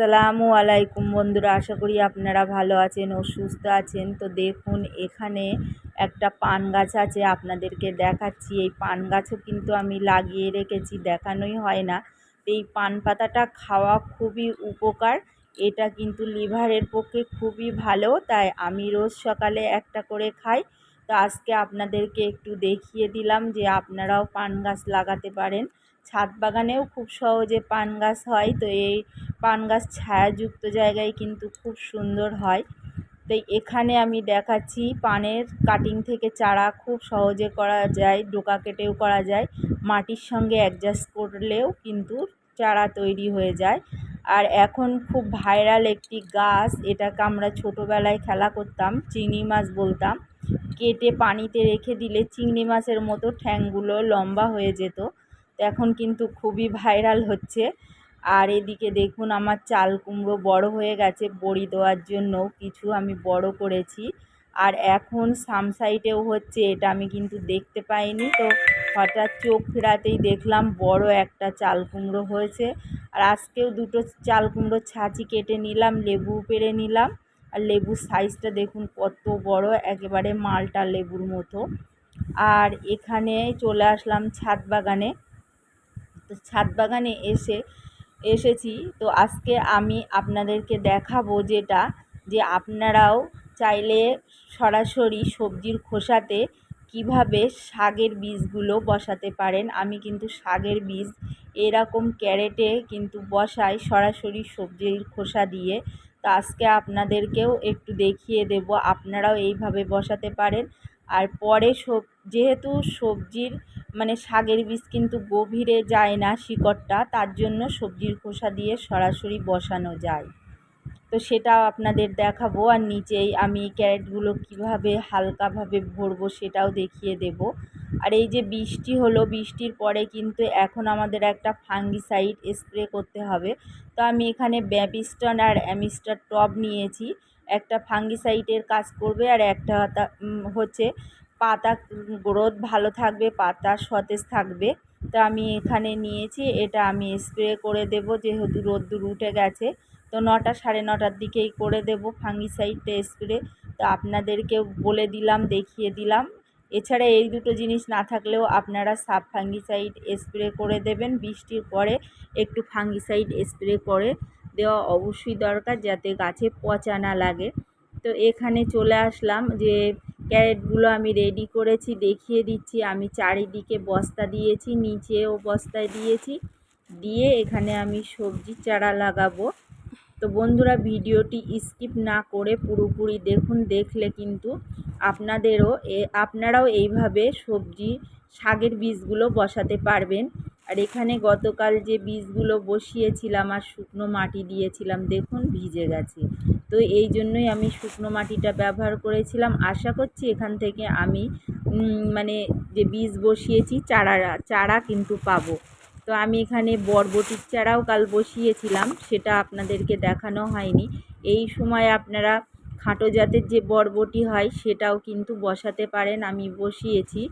আসসালামু আলাইকুম বন্ধুরা, আশা করি আপনারা ভালো আছেন ও সুস্থ আছেন। তো দেখুন, এখানে একটা পান গাছ আছে, আপনাদেরকে দেখাচ্ছি। এই পান গাছও কিন্তু আমি লাগিয়ে রেখেছি, দেখানোই হয় না। এই পান পাতাটা খাওয়া খুবই উপকার, এটা কিন্তু লিভারের পক্ষে খুবই ভালো, তাই আমি রোজ সকালে একটা করে খাই। তো আজকে আপনাদেরকে একটু দেখিয়ে দিলাম যে আপনারাও পান গাছ লাগাতে পারেন। ছাদ বাগানেও খুব সহজে পান গাছ হয়, তো এই পান গাছ ছায়াযুক্ত জায়গায় কিন্তু খুব সুন্দর হয়। তো এখানে আমি দেখাচ্ছি পানের কাটিং থেকে চারা খুব সহজে করা যায়, ডোকা কেটেও করা যায়, মাটির সঙ্গে অ্যাডজাস্ট করলেও কিন্তু চারা তৈরি হয়ে যায়। আর এখন খুব ভাইরাল একটি গাছ, এটাকে আমরা ছোটোবেলায় খেলা করতাম, চিংড়ি মাছ বলতাম। কেটে পানিতে রেখে দিলে চিংড়ি মাছের মতো ঠ্যাংগুলো লম্বা হয়ে যেত। এখন কিন্তু খুবই ভাইরাল হচ্ছে। আর এদিকে দেখুন আমার চাল কুমড়ো বড় হয়ে গেছে, বড়ি দেওয়ার জন্য কিছু আমি বড় করেছি। আর এখন সামসাইটেও হচ্ছে, এটা আমি কিন্তু দেখতে পাইনি। তো হঠাৎ চোখ ফেরাতেই দেখলাম বড় একটা চাল কুমড়ো হয়েছে। আর আজকেও দুটো চাল কুমড়ো ছাঁচি কেটে নিলাম, লেবু পেরে নিলাম। আর লেবুর সাইজটা দেখুন কত বড়, একেবারে মালটা লেবুর মতো। আর এখানে চলে আসলাম ছাদ বাগানে। ছাদ বাগানে এসে, এসেছি। তো আজকে আমি আপনাদেরকে দেখাবো যেটা, যে আপনারাও চাইলে সরাসরি সবজির খোসাতে কীভাবে শাকের বীজগুলো বসাতে পারেন। আমি কিন্তু শাকের বীজ এরকম ক্যারেটে কিন্তু বসাই সরাসরি সবজির খোসা দিয়ে। তো আজকে আপনাদেরকেও একটু দেখিয়ে দেব, আপনারাও এইভাবে বসাতে পারেন। আর পরে সব, যেহেতু সবজির মানে শাকের বীজ কিন্তু গভীরে যায় না শিকড়টা, তার জন্য সবজির খোসা দিয়ে সরাসরি বসানো যায়। তো সেটাও আপনাদের দেখাবো, আর নিচেই আমি ক্যারেটগুলো কীভাবে হালকাভাবে ভরবো সেটাও দেখিয়ে দেব। আর এই যে বৃষ্টি হলো, বৃষ্টির পরে কিন্তু এখন আমাদের একটা ফাঙ্গিসাইড স্প্রে করতে হবে। তো আমি এখানে ব্যাপিস্টন আর অ্যামিস্টার টব নিয়েছি, একটা ফাঙ্গিসাইডের কাজ করবে আর একটা হচ্ছে পাতা গ্রোথ ভালো থাকবে পাতা সতেজ থাকবে। তো আমি এখানে নিয়েছি, এটা আমি স্প্রে করে দেব, যেহেতু রোদ্দুর উঠে গেছে। তো নটা সাড়ে নটার দিকেই করে দেব ফাঙ্গিসাইডটা স্প্রে। তো আপনাদেরকেও বলে দিলাম, দেখিয়ে দিলাম। এছাড়া এই দুটো জিনিস না থাকলেও আপনারা সাব ফাঙ্গিসাইড স্প্রে করে দেবেন। বৃষ্টির পরে একটু ফাঙ্গিসাইড স্প্রে করে দেওয়া অবশ্যই দরকার, যাতে গাছে পচা না লাগে। তো এখানে চলে আসলাম যে ক্যারেটগুলো আমি রেডি করেছি, দেখিয়ে দিচ্ছি। আমি চারিদিকে বস্তা দিয়েছি, নিচেও বস্তায় দিয়েছি। দিয়ে এখানে আমি সবজি চারা লাগাবো। তো বন্ধুরা, ভিডিওটি স্কিপ না করে পুরোপুরি দেখুন, দেখলে কিন্তু আপনাদেরও আপনারাও এইভাবে সবজি, শাকের বীজগুলো বসাতে পারবেন। আর এখানে গতকাল যে বীজগুলো বসিয়েছিলাম আর শুকনো মাটি দিয়েছিলাম, দেখুন ভিজে গেছে। তো এই জন্যই আমি শুকনো মাটিটা ব্যবহার করেছিলাম। আশা করছি এখান থেকে আমি মানে যে বীজ বসিয়েছি, চারা চারা কিন্তু পাবো। তো আমি এখানে বরবটির চারাও কাল বসিয়েছিলাম, সেটা আপনাদেরকে দেখানো হয়নি। এই সময় আপনারা খাটো জাতের যে বরবটি হয়, সেটাও কিন্তু বসাতে পারেন, আমি বসিয়েছি।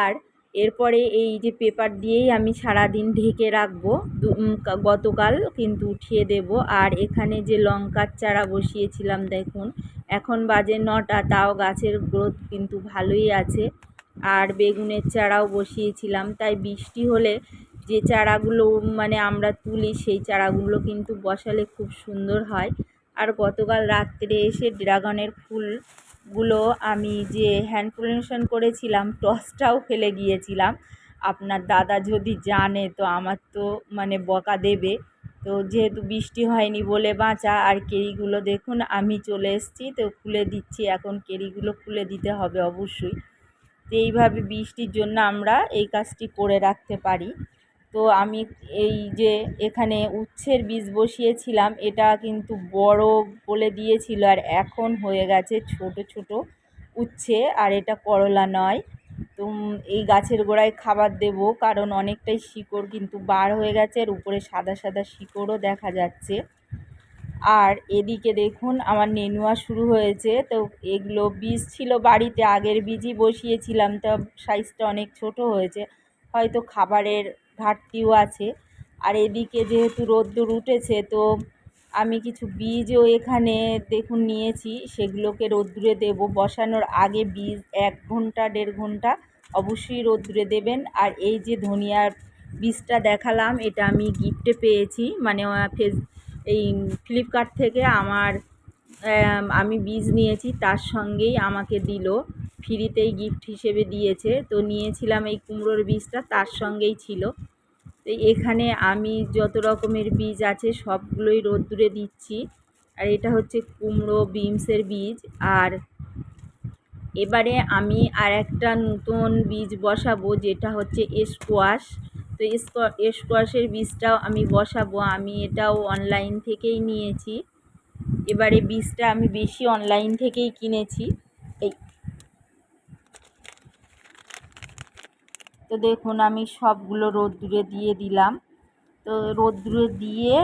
আর এরপরে এই যে পেপার দিয়েই আমি সারাদিন ঢেকে রাখব। গতকাল কিন্তু উঠিয়ে দেব। আর এখানে যে লঙ্কার চারা বসিয়েছিলাম, দেখুন, এখন বাজে নটা, তাও গাছের গ্রোথ কিন্তু ভালোই আছে। আর বেগুনের চারাও বসিয়েছিলাম, তাই বৃষ্টি হলে যে চারাগুলো মানে আমরা তুলি, সেই চারাগুলো কিন্তু বসালে খুব সুন্দর হয়। আর গতকাল রাত্রে এসে ড্রাগনের ফুলগুলো আমি যে হ্যান্ড পলিনেশন করেছিলাম, টসটাও ফেলে গিয়েছিলাম। আপনার দাদা যদি জানে তো আমার তো মানে বকা দেবে। তো যেহেতু বৃষ্টি হয়নি বলে বাঁচা, আর কেরিগুলো দেখুন, আমি চলে এসেছি, তো খুলে দিচ্ছি। এখন কেরিগুলো খুলে দিতে হবে অবশ্যই। তো এইভাবে বৃষ্টির জন্য আমরা এই কাজটি করে রাখতে পারি। তো আমি এই যে এখানে উচ্ছের বীজ বসিয়েছিলাম, এটা কিন্তু বড় বলে দিয়েছিল আর এখন হয়ে গেছে ছোট ছোট উচ্ছে। আর এটা করলা নয়। তো এই গাছের গোড়ায় খাবার দেব, কারণ অনেকটাই শিকড় কিন্তু বার হয়ে গেছে, আর উপরে সাদা সাদা শিকড়ও দেখা যাচ্ছে। আর এদিকে দেখুন, আমার নেনুয়া শুরু হয়েছে। তো এগুলো বীজ ছিল বাড়িতে, আগের বীজই বসিয়েছিলাম, তো সাইজটা অনেক ছোট হয়েছে। হয়তো খাবারের ঘাটতিও আছে। আর এদিকে যেহেতু রোদ্দুর উঠেছে, তো আমি কিছু বীজও এখানে দেখুন নিয়েছি। সেগুলোকে রোদ্দুরে দেবো। বসানোর আগে বীজ এক ঘণ্টা, দেড় ঘণ্টা অবশ্যই রোদ্দুরে দেবেন। আর এই যে ধনিয়ার বীজটা দেখালাম, এটা আমি গিফটে পেয়েছি। মানে ফেস, এই ফ্লিপকার্ট থেকে আমার আমি বীজ নিয়েছি। তার সঙ্গেই আমাকে দিল। ফ্রিতেই গিফট হিসেবে দিয়েছে। তো নিয়েছিলাম এই কুমড়োর বীজটা, তার সঙ্গেই ছিল। তো এখানে আমি যত রকমের বীজ আছে সবগুলোই রোদ্দুরে দিচ্ছি। আর এটা হচ্ছে কুমড়ো বিনসের বীজ। আর এবারে আমি আর একটা নতুন বীজ বসাবো, যেটা হচ্ছে স্কোয়াশ। তো স্কোয়াশের বীজটাও আমি বসাবো। আমি এটাও অনলাইন থেকেই নিয়েছি। এবারে বীজটা আমি বেশি অনলাইন থেকেই কিনেছি এই তো দেখুন আমি সবগুলো রোদ্দুরে দিয়ে দিলাম। তো রোদ্দুরে দিয়ে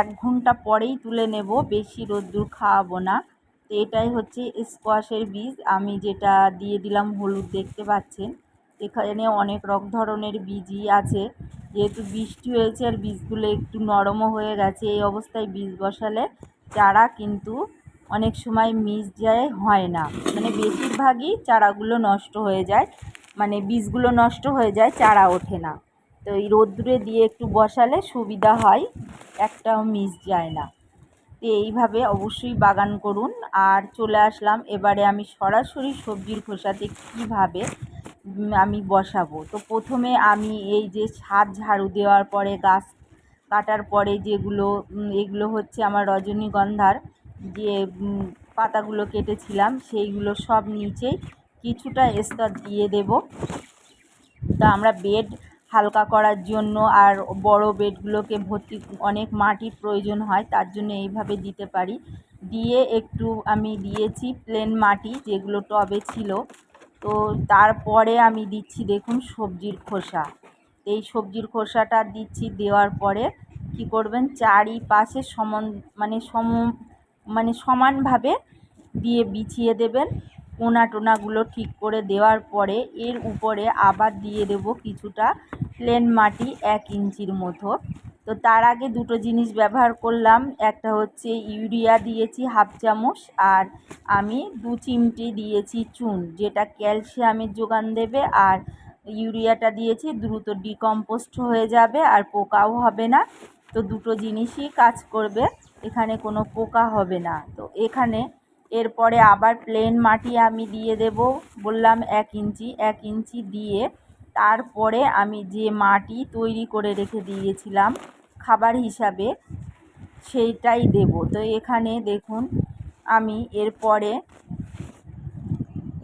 এক ঘণ্টা পরেই তুলে নেব, বেশি রোদ্দুর খাওয়াবো না। তো এটাই হচ্ছে স্কোয়াশের বীজ। আমি যেটা দিয়ে দিলাম হলুদ, দেখতে পাচ্ছেন? এখানে অনেক রক ধরনের বীজই আছে। যেহেতু বৃষ্টি হয়েছে আর বীজগুলো একটু নরমও হয়ে গেছে, এই অবস্থায় বীজ বসালে চারা কিন্তু অনেক সময় মিস যায়, হয় না। মানে বেশিরভাগই চারাগুলো নষ্ট হয়ে যায়। মানে বীজগুলো নষ্ট হয়ে যায়, চারা ওঠে না। তো এই রোদ্দুরে দিয়ে একটু বসালে সুবিধা হয়, একটাও মিস যায় না। তো এইভাবে অবশ্যই বাগান করুন। আর চলে আসলাম, এবারে আমি সরাসরি সবজির খোসাতে কীভাবে আমি বসাবো। তো প্রথমে আমি এই যে ছাদ ঝাড়ু দেওয়ার পরে, গাছ কাটার পরে যেগুলো এগুলো হচ্ছে আমার রজনীগন্ধার যে পাতাগুলো কেটেছিলাম, সেইগুলো সব নিচেই কিছুটা স্তর দিয়ে দেব। তা আমরা বেড হালকা করার জন্য আর বড় বেডগুলোকে ভর্তি, অনেক মাটির প্রয়োজন হয়, তার জন্য এইভাবে দিতে পারি। দিয়ে একটু আমি দিয়েছি প্লেন মাটি যেগুলো টবে ছিল। তো তারপরে আমি দিচ্ছি দেখুন সবজির খোসা। এই সবজির খোসাটা দিচ্ছি দেওয়ার পরে কি করবেন, চারিপাশে সমান মানে সম মানে সমানভাবে দিয়ে বিছিয়ে দেবেন। কোনা টোনাগুলো ঠিক করে দেওয়ার পরে এর উপরে আবার দিয়ে দেবো কিছুটা প্লেন মাটি এক ইঞ্চির মতো। তো তার আগে দুটো জিনিস ব্যবহার করলাম। একটা হচ্ছে ইউরিয়া দিয়েছি হাফ চামচ আর আমি দু চিমটি দিয়েছি চুন, যেটা ক্যালসিয়ামের যোগান দেবে আর ইউরিয়াটা দিয়েছি দ্রুত ডিকম্পোস্ট হয়ে যাবে আর পোকাও হবে না। তো দুটো জিনিসই কাজ করবে, এখানে কোনো পোকা হবে না। তো এখানে এরপরে আবার প্লেন মাটি আমি দিয়ে দেব। বললাম এক ইঞ্চি এক ইঞ্চি দিয়ে। তারপরে আমি যে মাটি তৈরি করে রেখে দিয়েছিলাম খাবার হিসাবে, সেইটাই দেব। তো এখানে দেখুন, আমি এরপরে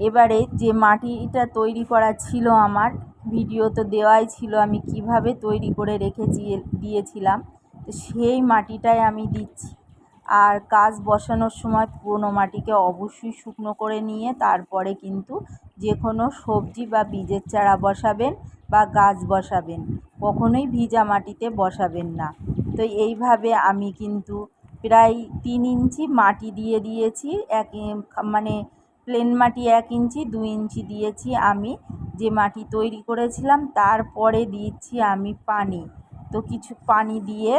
এবারে যে মাটিটা তৈরি করা ছিল আমার, ভিডিও তো দেওয়াই ছিল আমি কীভাবে তৈরি করে রেখেছি, দিয়েছিলাম। তো সেই মাটিটাই আমি দিচ্ছি। আর গাছ বসানোর সময় পুরনো মাটিকে অবশ্যই শুকনো করে নিয়ে তারপরে কিন্তু যে কোনো সবজি বা বীজের চারা বসাবেন বা গাছ বসাবেন। কখনোই ভিজা মাটিতে বসাবেন না। তো এইভাবে আমি কিন্তু প্রায় তিন ইঞ্চি মাটি দিয়ে দিয়েছি, এক মানে প্লেন মাটি এক ইঞ্চি দু ইঞ্চি দিয়েছি আমি। যে মাটি তৈরি করেছিলাম তারপরে দিচ্ছি আমি পানি। তো কিছু পানি দিয়ে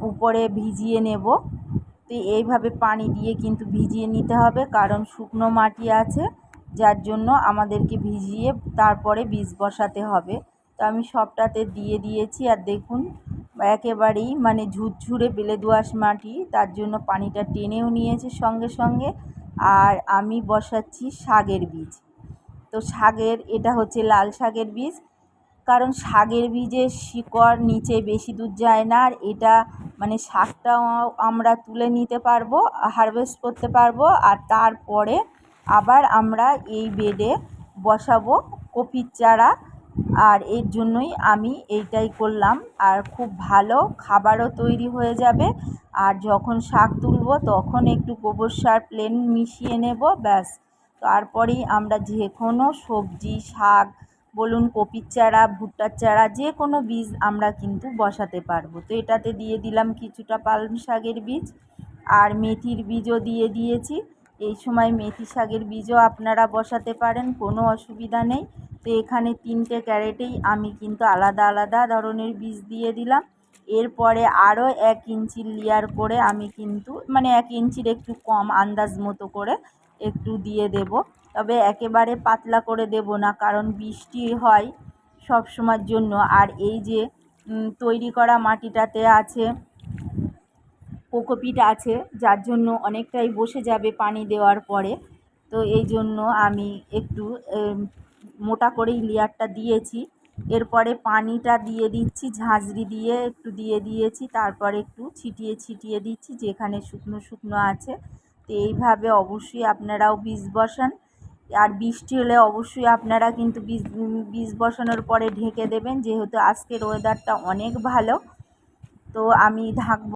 উপরে ভিজিয়ে নেব। তো এইভাবে পানি দিয়ে কিন্তু ভিজিয়ে নিতে হবে, কারণ শুকনো মাটি আছে, যার জন্য আমাদেরকে ভিজিয়ে তারপরে বীজ বসাতে হবে। তো আমি সবটাতে দিয়ে দিয়েছি, আর দেখুন, একেবারেই মানে ঝুরঝুরে বেলে দোআঁশ মাটি, তার জন্য পানিটা টেনেও নিয়েছে সঙ্গে সঙ্গে। আর আমি বসাচ্ছি শাকের বীজ। তো শাকের এটা হচ্ছে লাল শাকের বীজ। কারণ শাকের বীজের শিকড় নিচে বেশি দূর যায় না, আর এটা মানে শাকটাও আমরা তুলে নিতে পারব হারভেস্ট করতে পারব, আর তারপরে আবার আমরা এই বেডে বসাবো কপির চারা, আর এর জন্যই আমি এইটাই করলাম। আর খুব ভালো খাবারও তৈরি হয়ে যাবে, আর যখন শাক তুলব তখন একটু গোবর সার প্লেন মিশিয়ে নেব, ব্যাস। তারপরেই আমরা যে কোনো সবজি, শাক বলুন কপির চারা, ভুট্টার চারা, যে কোনো বীজ আমরা কিন্তু বসাতে পারব। তো এটাতে দিয়ে দিলাম কিছুটা পালং শাকের বীজ আর মেথির বীজও দিয়ে দিয়েছি। এই সময় মেথি শাকের বীজও আপনারা বসাতে পারেন, কোনো অসুবিধা নেই। তো এখানে তিনটে ক্যারেটেই আমি কিন্তু আলাদা আলাদা ধরনের বীজ দিয়ে দিলাম। এরপরে আরও এক ইঞ্চির লেয়ার করে আমি কিন্তু মানে এক ইঞ্চির একটু কম আন্দাজ মতো করে একটু দিয়ে দেব। তবে একেবারে পাতলা করে দেব না, কারণ বৃষ্টি হয় সব সময়ের জন্য। আর এই যে তৈরি করা মাটিটাতে আছে, কোকোপিট আছে, যার জন্য অনেকটাই বসে যাবে পানি দেওয়ার পরে। তো এই জন্য আমি একটু মোটা করেই লেয়ারটা দিয়েছি। এরপরে পানিটা দিয়ে দিচ্ছি, ঝাঁঝরি দিয়ে একটু দিয়ে দিয়েছি, তারপরে একটু ছিটিয়ে ছিটিয়ে দিচ্ছি যেখানে শুকনো শুকনো আছে। তো এইভাবে অবশ্যই আপনারাও বীজ বসান। আর বৃষ্টি হলে অবশ্যই আপনারা কিন্তু বীজ বীজ বসানোর পরে ঢেকে দেবেন, যেহেতু আজকের ওয়েদারটা অনেক ভালো। তো আমি ঢাকবো